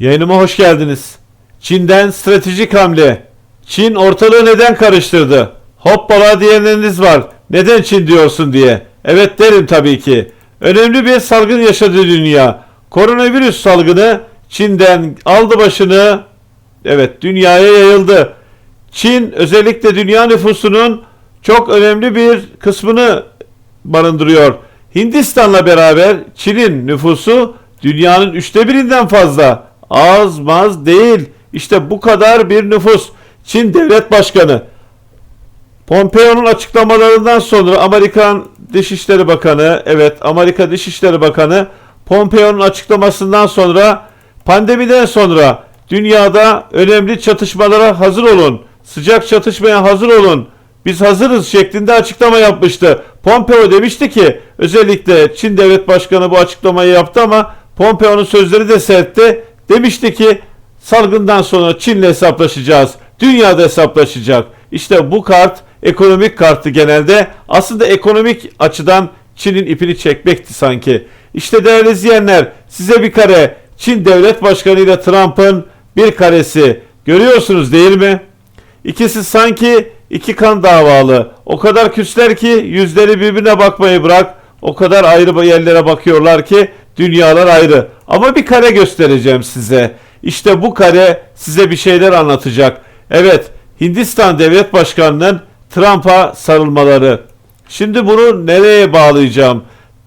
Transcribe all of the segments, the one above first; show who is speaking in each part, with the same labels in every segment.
Speaker 1: Yayınıma hoş geldiniz. Çin'den stratejik hamle. Çin ortalığı neden karıştırdı? Hoppala diyenleriniz var. Neden Çin diyorsun diye. Evet derim tabii ki. Önemli bir salgın yaşadı dünya. Koronavirüs salgını Çin'den aldı başını. Evet dünyaya yayıldı. Çin özellikle dünya nüfusunun çok önemli bir kısmını barındırıyor. Hindistan'la beraber Çin'in nüfusu dünyanın üçte birinden fazla. Az maz değil. İşte bu kadar bir nüfus. Çin devlet başkanı. Pompeo'nun açıklamalarından sonra Amerikan Dışişleri Bakanı, evet Amerika Dışişleri Bakanı Pompeo'nun açıklamasından sonra pandemiden sonra dünyada önemli çatışmalara hazır olun. Sıcak çatışmaya hazır olun. Biz hazırız şeklinde açıklama yapmıştı. Pompeo demişti ki özellikle Çin Devlet Başkanı bu açıklamayı yaptı ama Pompeo'nun sözleri de sertti. Demişti ki salgından sonra Çin'le hesaplaşacağız. Dünyada hesaplaşacak. İşte bu kart ekonomik kartı genelde. Aslında ekonomik açıdan Çin'in ipini çekmekti sanki. İşte değerli izleyenler size bir kare Çin Devlet Başkanı ile Trump'ın bir karesi görüyorsunuz değil mi? İkisi sanki iki kan davalı. O kadar küsler ki yüzleri birbirine bakmayı bırak. O kadar ayrı yerlere bakıyorlar ki dünyalar ayrı. Ama bir kare göstereceğim size. İşte bu kare size bir şeyler anlatacak. Evet, Hindistan Devlet Başkanı'nın Trump'a sarılmaları. Şimdi bunu nereye bağlayacağım?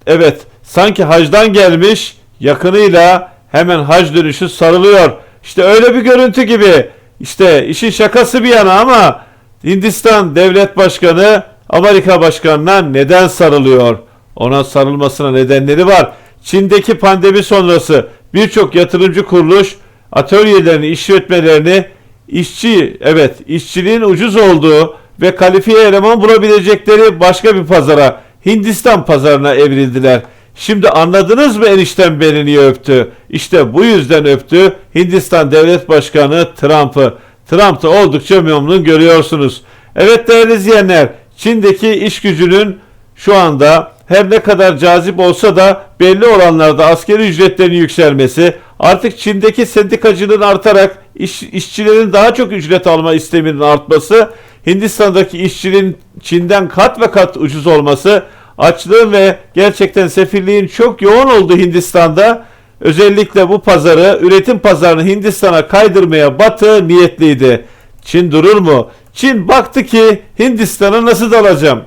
Speaker 1: Evet, sanki hacdan gelmiş, yakınıyla hemen hac dönüşü sarılıyor. İşte öyle bir görüntü gibi. İşte işin şakası bir yana ama Hindistan Devlet Başkanı Amerika Başkanı'na neden sarılıyor? Ona sarılmasına nedenleri var. Çin'deki pandemi sonrası birçok yatırımcı kuruluş atölyelerini, işletmelerini işçi, evet işçiliğin ucuz olduğu ve kalifiye eleman bulabilecekleri başka bir pazara, Hindistan pazarına evrildiler. Şimdi anladınız mı enişten beni niye öptü? İşte bu yüzden öptü Hindistan Devlet Başkanı Trump'ı. Trump da oldukça memnun görüyorsunuz. Evet değerli izleyenler, Çin'deki iş gücünün şu anda her ne kadar cazip olsa da belli oranlarda askeri ücretlerin yükselmesi, artık Çin'deki sendikacılığın artarak iş, işçilerin daha çok ücret alma isteminin artması, Hindistan'daki işçinin Çin'den kat ve kat ucuz olması, açlığın ve gerçekten sefilliğin çok yoğun olduğu Hindistan'da özellikle bu pazarı, üretim pazarını Hindistan'a kaydırmaya Batı niyetliydi. Çin durur mu? Çin baktı ki Hindistan'a nasıl dalacağım?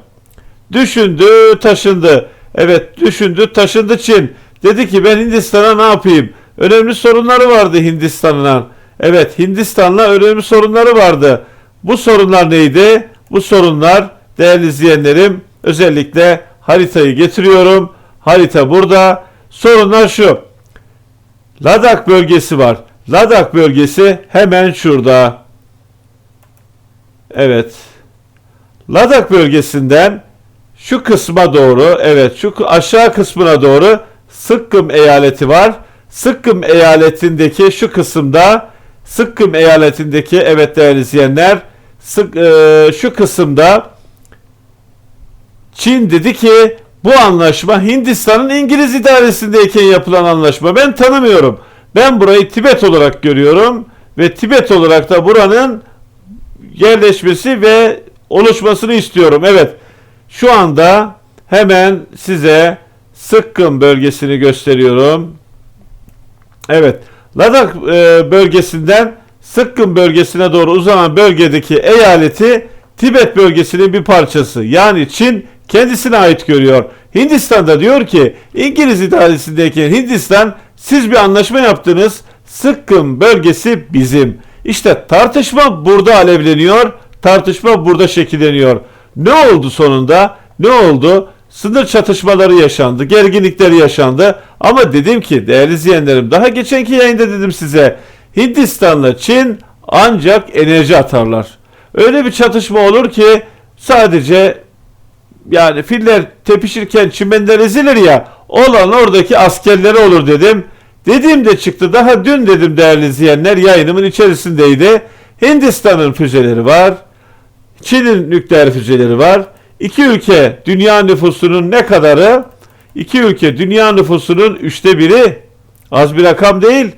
Speaker 1: Düşündü, taşındı. Evet, düşündü, taşındı Çin. Dedi ki ben Hindistan'a ne yapayım? Önemli sorunları vardı Hindistan'la. Evet, Hindistan'la önemli sorunları vardı. Bu sorunlar neydi? Bu sorunlar değerli izleyenlerim özellikle haritayı getiriyorum. Harita burada. Sorunlar şu. Ladak bölgesi var. Ladak bölgesi hemen şurada. Evet. Ladak bölgesinden şu kısma doğru, evet şu aşağı kısmına doğru Sıkkım eyaleti var. Sıkkım eyaletindeki şu kısımda Sıkkım eyaletindeki evet değerli izleyenler sık, e, şu kısımda Çin dedi ki bu anlaşma Hindistan'ın İngiliz idaresindeyken yapılan anlaşma. Ben tanımıyorum. Ben burayı Tibet olarak görüyorum ve Tibet olarak da buranın yerleşmesi ve oluşmasını istiyorum. Evet. Şu anda hemen size Sıkkın bölgesini gösteriyorum. Evet. Ladak e, bölgesinden Sıkkın bölgesine doğru uzanan bölgedeki eyaleti Tibet bölgesinin bir parçası. Yani Çin kendisine ait görüyor. Hindistan'da diyor ki İngiliz idaresindeyken Hindistan siz bir anlaşma yaptınız. Sıkkın bölgesi bizim. İşte tartışma burada alevleniyor. Tartışma burada şekilleniyor. Ne oldu sonunda? Ne oldu? Sınır çatışmaları yaşandı, gerginlikleri yaşandı. Ama dedim ki değerli izleyenlerim daha geçenki yayında dedim size Hindistan'la Çin ancak enerji atarlar. Öyle bir çatışma olur ki sadece yani filler tepişirken çimenler ezilir ya olan oradaki askerleri olur dedim. Dediğim de çıktı. Daha dün dedim değerli izleyenler yayınımın içerisindeydi. Hindistan'ın füzeleri var. Çin'in nükleer füzeleri var. İki ülke dünya nüfusunun ne kadarı? İki ülke dünya nüfusunun üçte biri. Az bir rakam değil.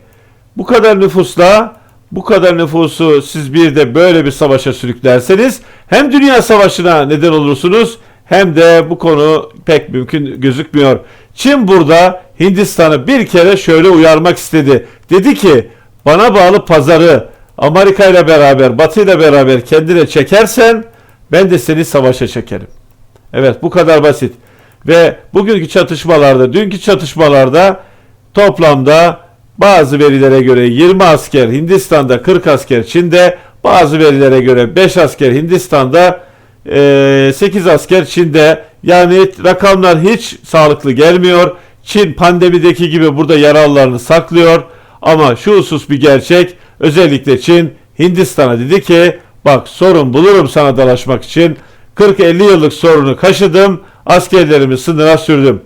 Speaker 1: bu kadar nüfusla bu kadar nüfusu siz bir de böyle bir savaşa sürüklerseniz hem dünya savaşına neden olursunuz hem de bu konu pek mümkün gözükmüyor. Çin burada Hindistan'ı bir kere şöyle uyarmak istedi. Dedi ki bana bağlı pazarı Amerika ile beraber, Batı ile beraber kendine çekersen ben de seni savaşa çekerim. Evet bu kadar basit. Ve bugünkü çatışmalarda, dünkü çatışmalarda toplamda bazı verilere göre 20 asker Hindistan'da, 40 asker Çin'de, bazı verilere göre 5 asker Hindistan'da, eee, 8 asker Çin'de. Yani rakamlar hiç sağlıklı gelmiyor. Çin pandemideki gibi burada yaralılarını saklıyor. Ama şu husus bir gerçek. Özellikle Çin Hindistan'a dedi ki bak sorun bulurum sana dalaşmak için. 40-50 yıllık sorunu kaşıdım. Askerlerimi sınıra sürdüm.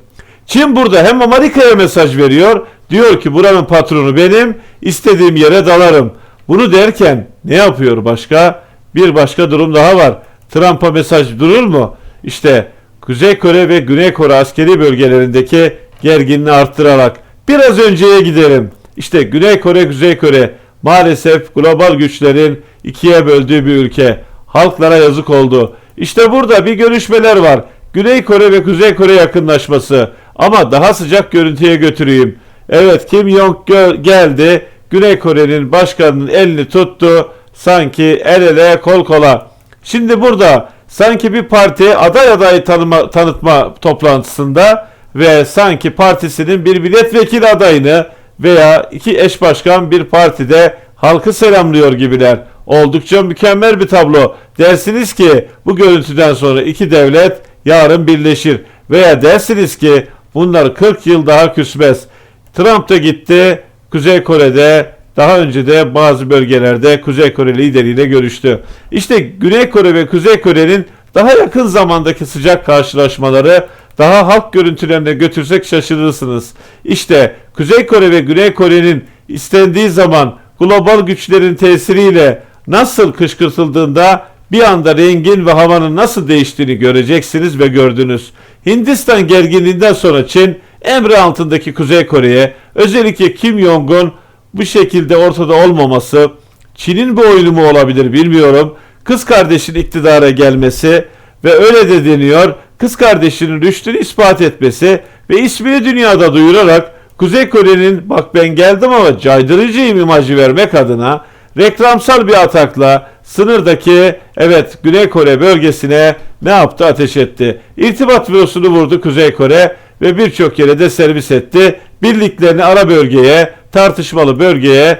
Speaker 1: Çin burada hem Amerika'ya mesaj veriyor. Diyor ki buranın patronu benim. istediğim yere dalarım. Bunu derken ne yapıyor başka? Bir başka durum daha var. Trump'a mesaj durur mu? İşte Kuzey Kore ve Güney Kore askeri bölgelerindeki gerginliği arttırarak biraz önceye gidelim. İşte Güney Kore, Kuzey Kore maalesef global güçlerin ikiye böldüğü bir ülke. Halklara yazık oldu. İşte burada bir görüşmeler var. Güney Kore ve Kuzey Kore yakınlaşması. Ama daha sıcak görüntüye götüreyim. Evet Kim Jong geldi. Güney Kore'nin başkanının elini tuttu. Sanki el ele kol kola. Şimdi burada sanki bir parti aday adayı tanıma, tanıtma toplantısında ve sanki partisinin bir milletvekili adayını veya iki eş başkan bir partide halkı selamlıyor gibiler. Oldukça mükemmel bir tablo. Dersiniz ki bu görüntüden sonra iki devlet yarın birleşir. Veya dersiniz ki bunlar 40 yıl daha küsmez. Trump da gitti Kuzey Kore'de daha önce de bazı bölgelerde Kuzey Kore lideriyle görüştü. İşte Güney Kore ve Kuzey Kore'nin daha yakın zamandaki sıcak karşılaşmaları daha halk görüntülerine götürsek şaşırırsınız. İşte Kuzey Kore ve Güney Kore'nin istendiği zaman global güçlerin tesiriyle nasıl kışkırtıldığında bir anda rengin ve havanın nasıl değiştiğini göreceksiniz ve gördünüz. Hindistan gerginliğinden sonra Çin emri altındaki Kuzey Kore'ye özellikle Kim Jong-un bu şekilde ortada olmaması Çin'in bu oyunu mu olabilir bilmiyorum. Kız kardeşin iktidara gelmesi ve öyle de deniyor kız kardeşinin rüştünü ispat etmesi ve ismini dünyada duyurarak Kuzey Kore'nin bak ben geldim ama caydırıcıyım imajı vermek adına reklamsal bir atakla sınırdaki evet Güney Kore bölgesine ne yaptı ateş etti. İrtibat bürosunu vurdu Kuzey Kore ve birçok yere de servis etti. Birliklerini ara bölgeye, tartışmalı bölgeye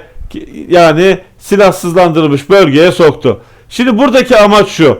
Speaker 1: yani silahsızlandırılmış bölgeye soktu. Şimdi buradaki amaç şu.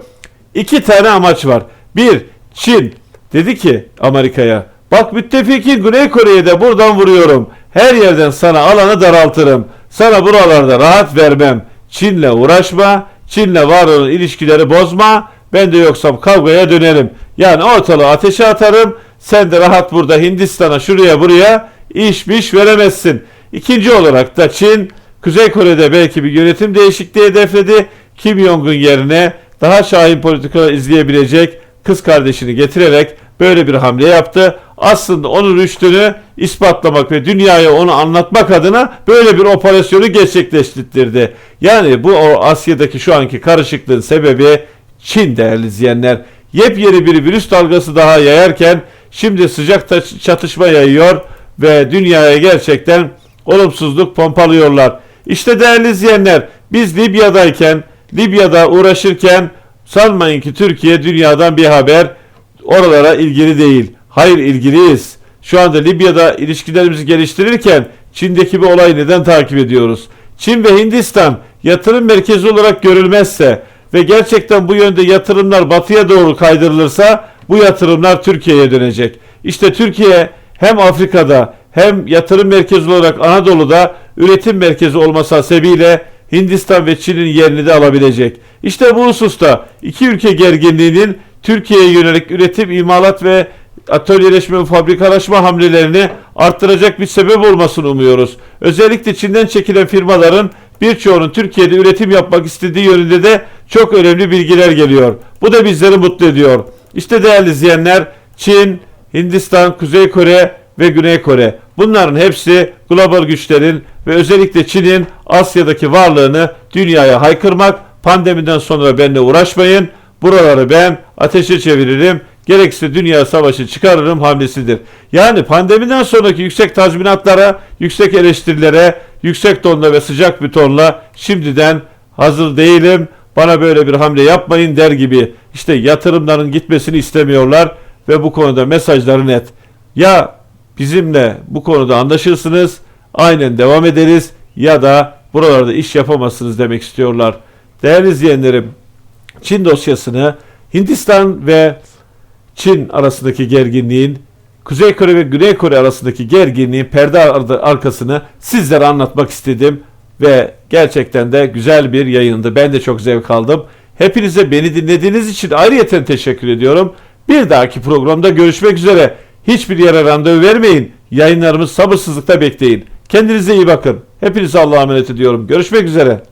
Speaker 1: İki tane amaç var. Bir, Çin dedi ki Amerika'ya bak müttefikin Güney Kore'yi de buradan vuruyorum. Her yerden sana alanı daraltırım. Sana buralarda rahat vermem. Çin'le uğraşma. Çin'le var olan ilişkileri bozma. Ben de yoksam kavgaya dönerim. Yani ortalığı ateşe atarım. Sen de rahat burada Hindistan'a şuraya buraya iş biş veremezsin. İkinci olarak da Çin Kuzey Kore'de belki bir yönetim değişikliği hedefledi. Kim Jong-un yerine daha şahin politika izleyebilecek kız kardeşini getirerek böyle bir hamle yaptı. Aslında onun rüştünü ispatlamak ve dünyaya onu anlatmak adına böyle bir operasyonu gerçekleştirdi. Yani bu Asya'daki şu anki karışıklığın sebebi Çin değerli izleyenler. Yepyeni bir virüs dalgası daha yayarken şimdi sıcak çatışma yayıyor ve dünyaya gerçekten olumsuzluk pompalıyorlar. İşte değerli izleyenler biz Libya'dayken, Libya'da uğraşırken sanmayın ki Türkiye dünyadan bir haber oralara ilgili değil. Hayır ilgiliyiz. Şu anda Libya'da ilişkilerimizi geliştirirken Çin'deki bir olayı neden takip ediyoruz? Çin ve Hindistan yatırım merkezi olarak görülmezse ve gerçekten bu yönde yatırımlar batıya doğru kaydırılırsa bu yatırımlar Türkiye'ye dönecek. İşte Türkiye hem Afrika'da hem yatırım merkezi olarak Anadolu'da üretim merkezi olması hasebiyle Hindistan ve Çin'in yerini de alabilecek. İşte bu hususta iki ülke gerginliğinin Türkiye'ye yönelik üretim, imalat ve atölyeleşme ve fabrikalaşma hamlelerini arttıracak bir sebep olmasını umuyoruz. Özellikle Çin'den çekilen firmaların birçoğunun Türkiye'de üretim yapmak istediği yönünde de çok önemli bilgiler geliyor. Bu da bizleri mutlu ediyor. İşte değerli izleyenler Çin, Hindistan, Kuzey Kore ve Güney Kore. Bunların hepsi global güçlerin ve özellikle Çin'in Asya'daki varlığını dünyaya haykırmak. Pandemiden sonra benimle uğraşmayın. Buraları ben ateşe çeviririm. Gerekirse dünya savaşı çıkarırım hamlesidir. Yani pandemiden sonraki yüksek tazminatlara, yüksek eleştirilere, yüksek tonla ve sıcak bir tonla şimdiden hazır değilim. Bana böyle bir hamle yapmayın der gibi. İşte yatırımların gitmesini istemiyorlar ve bu konuda mesajları net. Ya bizimle bu konuda anlaşırsınız, aynen devam ederiz ya da buralarda iş yapamazsınız demek istiyorlar. Değerli izleyenlerim, Çin dosyasını Hindistan ve Çin arasındaki gerginliğin, Kuzey Kore ve Güney Kore arasındaki gerginliğin perde arkasını sizlere anlatmak istedim ve gerçekten de güzel bir yayındı. Ben de çok zevk aldım. Hepinize beni dinlediğiniz için ayrıyeten teşekkür ediyorum. Bir dahaki programda görüşmek üzere. Hiçbir yere randevu vermeyin. Yayınlarımız sabırsızlıkla bekleyin. Kendinize iyi bakın. Hepinize Allah'a emanet ediyorum. Görüşmek üzere.